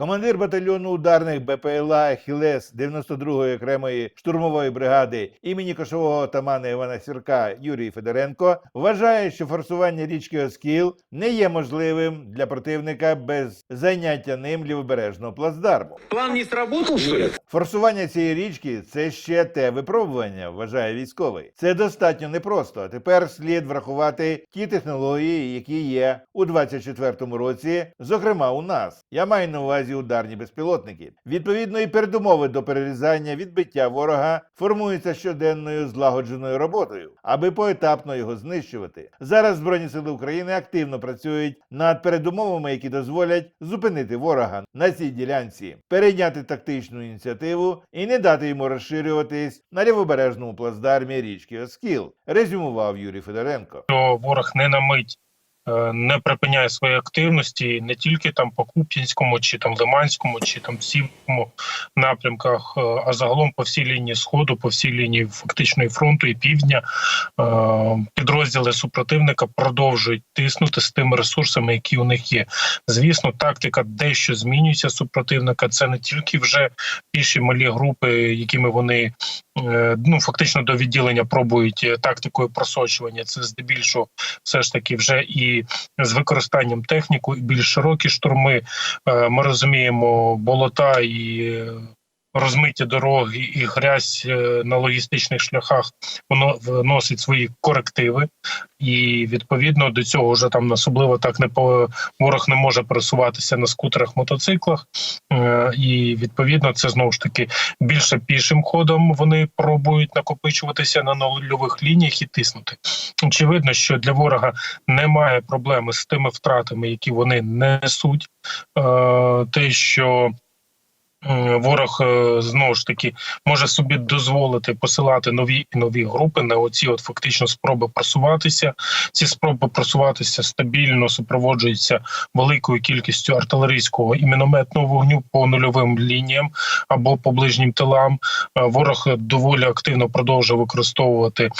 Командир батальйону ударних БПЛА Хілес 92-ї окремої штурмової бригади імені кошового отамана Івана Сірка Юрій Федоренко вважає, що форсування річки Оскіл не є можливим для противника без зайняття ним лівобережного плацдарму. План не сработал, что ли? Форсування цієї річки це ще те випробування, вважає військовий. Це достатньо непросто. А тепер слід врахувати ті технології, які є у 24-му році, зокрема у нас. Я маю на увазі ударні безпілотники. Відповідно, і передумови до перерізання відбиття ворога формуються щоденною злагодженою роботою, аби поетапно його знищувати. Зараз Збройні сили України активно працюють над передумовами, які дозволять зупинити ворога на цій ділянці, перейняти тактичну ініціативу і не дати йому розширюватись на лівобережному плацдармі річки Оскіл, резюмував Юрій Федоренко. ворог не на мить не припиняє свої активності не тільки там по Куп'янському, чи там Лиманському, чи там Сівському напрямках, е, а загалом по всій лінії сходу, по всій лінії фактичної фронту і півдня е, підрозділи супротивника продовжують тиснути з тими ресурсами, які у них є. Звісно, тактика дещо змінюється супротивника. Це не тільки вже піші малі групи, якими вони е, ну фактично до відділення пробують е, тактикою просочування. Це здебільшого все ж таки вже і з використанням техніку, і більш широкі штурми. Е, Ми розуміємо болота і. Розмиті дороги і грязь е, на логістичних шляхах воно вносить свої корективи, і відповідно до цього вже там особливо так не по ворог не може пересуватися на скутерах, мотоциклах, Е, і відповідно це знову ж таки більше пішим ходом вони пробують накопичуватися на нульових лініях і тиснути. Очевидно, що для ворога немає проблеми з тими втратами, які вони несуть. Е, Те, що Ворог е, знову ж таки може собі дозволити посилати нові і нові групи на оці, от фактично спроби просуватися. Ці спроби просуватися стабільно супроводжуються великою кількістю артилерійського і мінометного вогню по нульовим лініям або по ближнім тилам. Е, Ворог доволі активно продовжує використовувати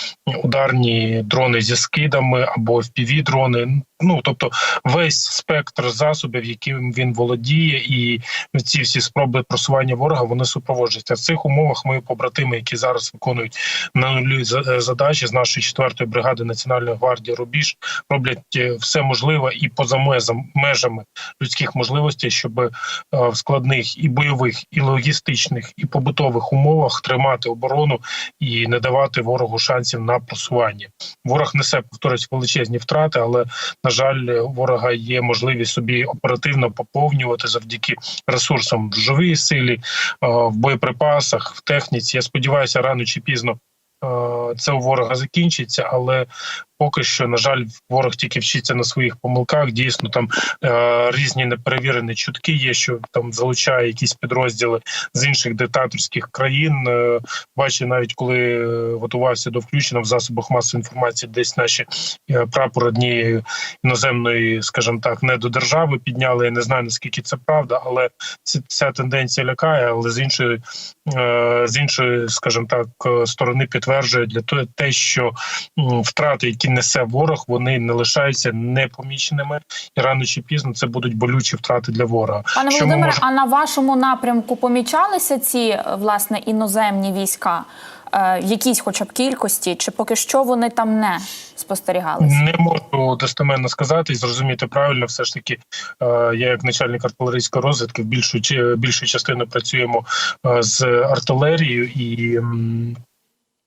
ударні дрони зі скидами або fpv дрони. Ну тобто весь спектр засобів, яким він володіє, і ці всі спроби просування ворога вони супроводжуються в цих умовах. Мої побратими, які зараз виконують на нулі за- задачі з нашої четвертої бригади Національної гвардії Рубіж, роблять е, все можливе і поза межами людських можливостей, щоб е, в складних і бойових, і логістичних, і побутових умовах тримати оборону і не давати ворогу шансів на просування. Ворог несе повторюсь величезні втрати, але на жаль, у ворога є можливість собі оперативно поповнювати завдяки ресурсам в живій силі, е, в боєприпасах, в техніці. Я сподіваюся, рано чи пізно. е, Це у ворога закінчиться, але поки що, на жаль, ворог тільки вчиться на своїх помилках. Дійсно, там е, різні неперевірені чутки є, що там залучає якісь підрозділи з інших диктаторських країн. Е, бачу, навіть коли е, готувався до включення в засобах масової інформації, десь наші е, прапор однієї іноземної, скажімо так, не до держави підняли. Я не знаю наскільки це правда, але ці- ця тенденція лякає. Але з іншої, е, з іншої, скажімо так, е, сторони підтверджує для те, що втрати, які несе ворог, вони не лишаються непоміченими, і рано чи пізно це будуть болючі втрати для ворога. Пане Володимире, можемо- а на вашому напрямку помічалися ці е, власне іноземні війська? Е, в якійсь хоча б кількості, чи поки що вони там не спостерігалися? Не можу достеменно сказати і зрозуміти правильно. Все ж таки, е, я як начальник артилерійської розвідки більшу більшу частину працюємо з артилерією і.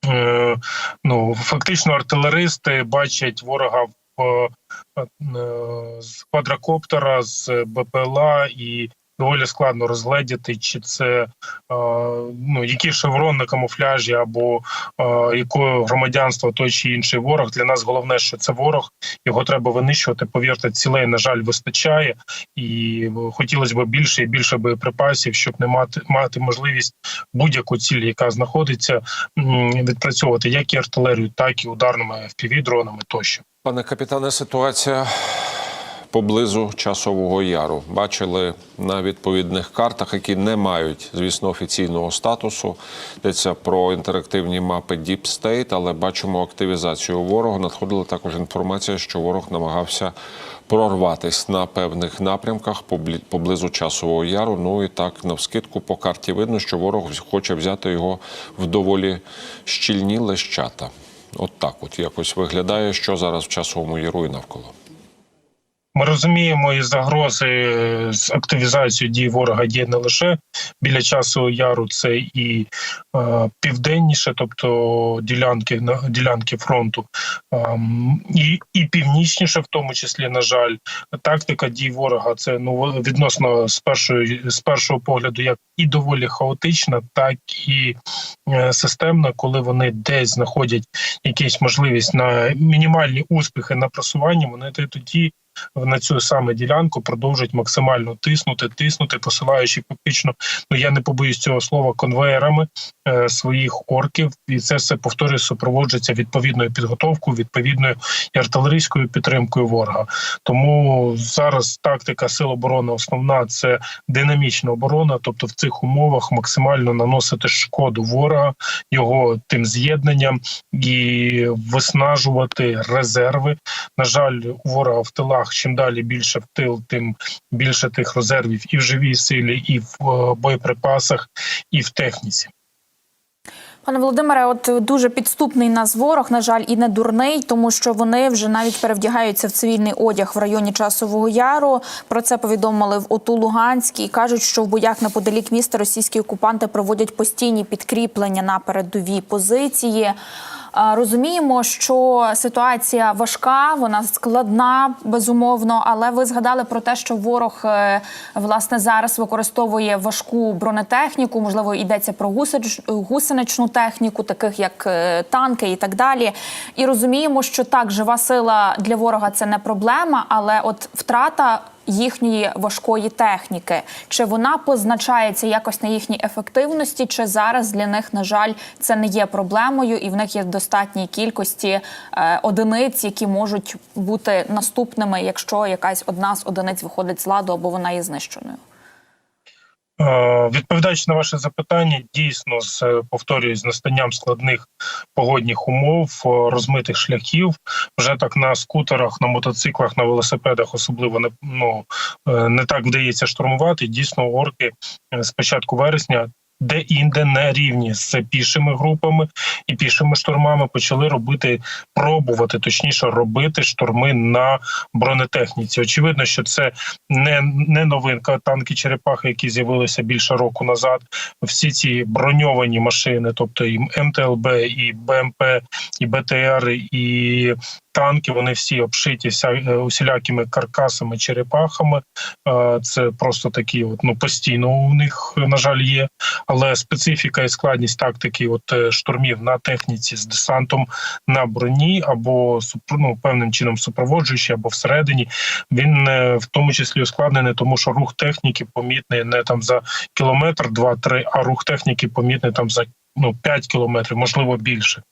Е, Ну, фактично, артилеристи бачать ворога в е, е, з квадрокоптера, з БПЛА, і доволі складно розгледіти, чи це е, ну який шеврон на камуфляжі, або е, якого громадянства той чи інший ворог. Для нас головне, що це ворог, його треба винищувати. Повірте, цілей на жаль вистачає, і хотілося б більше і більше боєприпасів, щоб не мати мати можливість будь-яку ціль, яка знаходиться, відпрацьовувати як і артилерію, так і ударними fpv дронами тощо. Пане капітане, ситуація поблизу часового яру. Бачили на відповідних картах, які не мають, звісно, офіційного статусу. Йдеться про інтерактивні мапи Deep State, але бачимо активізацію ворога. Надходила також інформація, що ворог намагався прорватись на певних напрямках поблизу часового яру. Ну і так навскидку по карті видно, що ворог хоче взяти його в доволі щільні лещата. От так, от якось виглядає, що зараз в часовому яру і навколо. Ми розуміємо і загрози з активізацією дій ворога є не лише біля часу яру, це і е, південніше, тобто ділянки на ділянки фронту, ем, і, і північніше, в тому числі, на жаль, тактика дій ворога це ну відносно з першої з першого погляду, як і доволі хаотична, так і е, системна, коли вони десь знаходять якісь можливість на мінімальні успіхи на просуванні, вони тоді на цю саме ділянку продовжують максимально тиснути, тиснути, посилаючи фактично, ну я не побоюсь цього слова, конвеєрами е, своїх орків, і це все повторюю, супроводжується відповідною підготовкою, відповідною і артилерійською підтримкою ворога. Тому зараз тактика сил оборони основна це динамічна оборона, тобто в цих умовах максимально наносити шкоду ворога, його тим з'єднанням і виснажувати резерви. На жаль, у ворога в тилах чим далі більше в тил, тим більше тих резервів і в живій силі, і в е, боєприпасах, і в техніці. Пане Володимире, от дуже підступний нас ворог, на жаль, і не дурний, тому що вони вже навіть перевдягаються в цивільний одяг в районі Часового Яру. Про це повідомили в ОТУ Луганській. Кажуть, що в боях неподалік міста російські окупанти проводять постійні підкріплення на передовій позиції. Розуміємо, що ситуація важка, вона складна, безумовно. Але ви згадали про те, що ворог е, власне зараз використовує важку бронетехніку. Можливо, йдеться про гусеничну техніку, таких як е, танки і так далі. І розуміємо, що так, жива сила для ворога це не проблема, але от втрата їхньої важкої техніки. Чи вона позначається якось на їхній ефективності, чи зараз для них, на жаль, це не є проблемою, і в них є достатній кількості е, одиниць, які можуть бути наступними, якщо якась одна з одиниць виходить з ладу або вона є знищеною. Е, Відповідаючи на ваше запитання, дійсно з е, повторюю, з настанням складних погодних умов, е, розмитих шляхів, вже так на скутерах, на мотоциклах, на велосипедах, особливо не ну не так вдається штурмувати. Дійсно, орки з початку вересня. Де інде на рівні з пішими групами і пішими штурмами почали робити, пробувати точніше робити штурми на бронетехніці. Очевидно, що це не, не новинка. Танки черепахи, які з'явилися більше року назад. Всі ці броньовані машини, тобто і МТЛБ, і БМП, і БТР, і танки. Вони всі обшиті е, усілякими каркасами, черепахами. Е, Це просто такі, от ну постійно у них на жаль є. Але специфіка і складність тактики, от е, штурмів на техніці з десантом на броні, або ну, певним чином супроводжуючи, або всередині, він е, в тому числі ускладнений, тому що рух техніки помітний не там за кілометр, два-три, а рух техніки помітний там за ну 5 кілометрів, можливо більше.